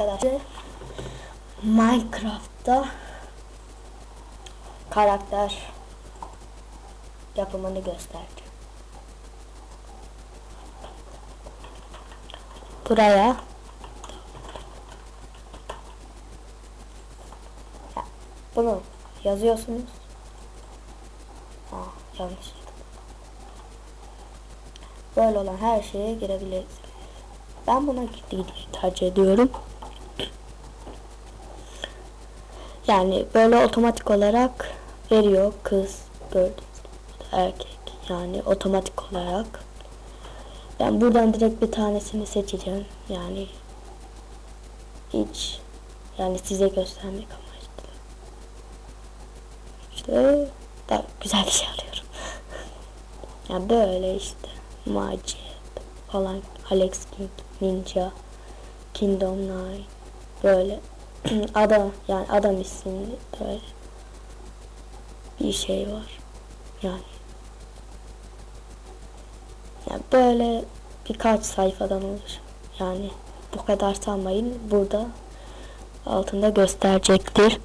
arkadaşlar Minecraft'ta karakter yapımını göstereceğim. Buraya Ya, bunu yazıyorsunuz. Aa, yanlış. Böyle olan her şeye girebilirsiniz. Ben buna gittiği tercih ediyorum. Yani böyle otomatik olarak veriyor kız gibi erkek. Yani otomatik olarak. Ben buradan direkt bir tanesini seçeceğim. Yani hiç yani size göstermek amaçlı. İşte daha güzel bir şey arıyorum yani böyle işte Macet falan Alex King Ninja Kingdom Nine böyle adam yani adam isimli böyle bir şey var yani. Yani böyle birkaç sayfadan oluşuyor yani bu kadar sanmayın burada altında gösterecektir.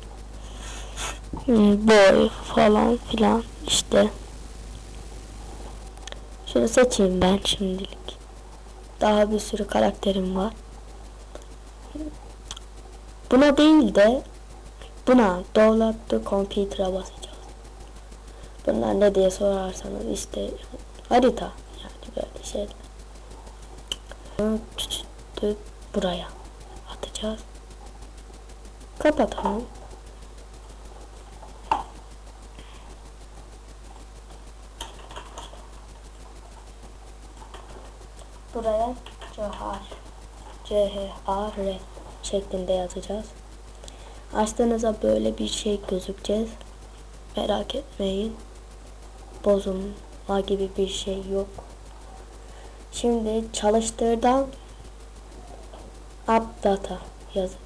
Hmm, boy falan filan işte. Şunu seçeyim ben şimdilik. Daha bir sürü karakterim var Buna değil de buna download computer'a basacağız. Bunlar ne diye sorarsanız işte harita yani böyle şeyler. Buraya atacağız. Kapatalım. Buraya cehar. C-H-A-R şeklinde yazacağız. Açtığınızda böyle bir şey gözükeceğiz. Merak etmeyin. Bozulma gibi bir şey yok. Şimdi çalıştırdan updata yazın.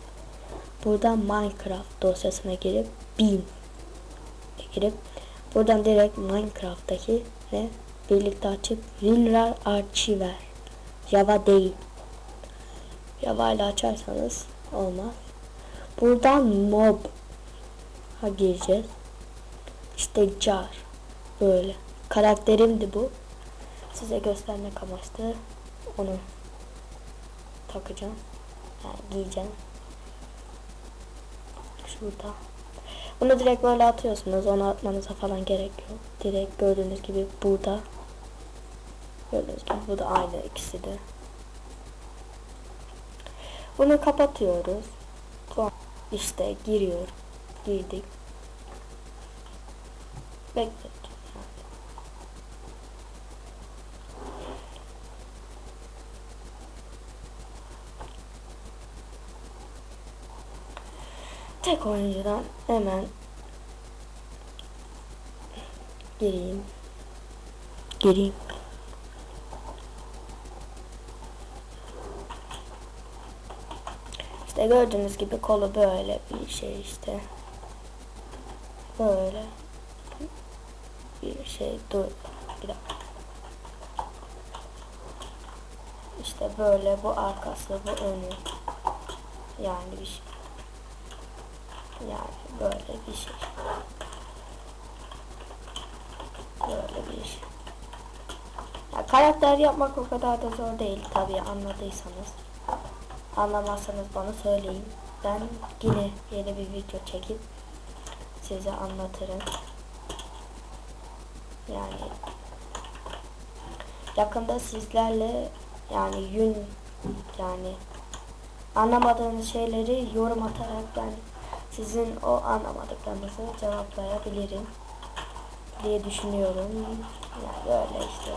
Buradan Minecraft dosyasına girip bin girip buradan direkt Minecraft'taki ve birlikte açıp WinRAR Archiver Java değil Java ile açarsanız olmaz. Buradan mob ha gireceğiz. İşte jar böyle. Karakterimdi bu. Size göstermek amaçlı onu takacağım. Yani giyeceğim. Şurada. Bunu direkt böyle atıyorsunuz. Onu atmanıza falan gerek yok. Direkt gördüğünüz gibi burada. Gördüğünüz gibi bu da aynı ikisi de. Bunu kapatıyoruz. İşte giriyor. Girdik. Beklet. Tek oyuncudan hemen gireyim. Gireyim. İşte gördüğünüz gibi kolu böyle bir şey işte. Böyle bir şey dur bir dakika. İşte böyle bu arkası bu önü yani bir şey. Yani böyle bir şey. Böyle bir şey. Ya karakter yapmak o kadar da zor değil tabii anladıysanız. Anlamazsanız bana söyleyin. Ben yine yeni bir video çekip size anlatırım. Yani yakında sizlerle yani yün yani anlamadığınız şeyleri yorum atarak ben sizin o anlamadıklarınızı cevaplayabilirim diye düşünüyorum. Yani böyle işte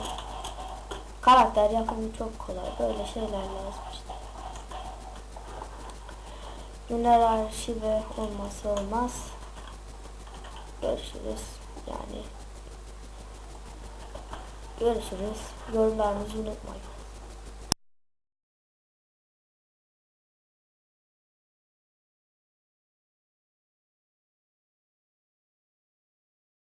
karakter yapımı çok kolay. Böyle şeyler lazım işte. Günler arşivi olmazsa olmaz. Görüşürüz. Yani görüşürüz. Yorumlarınızı unutmayın.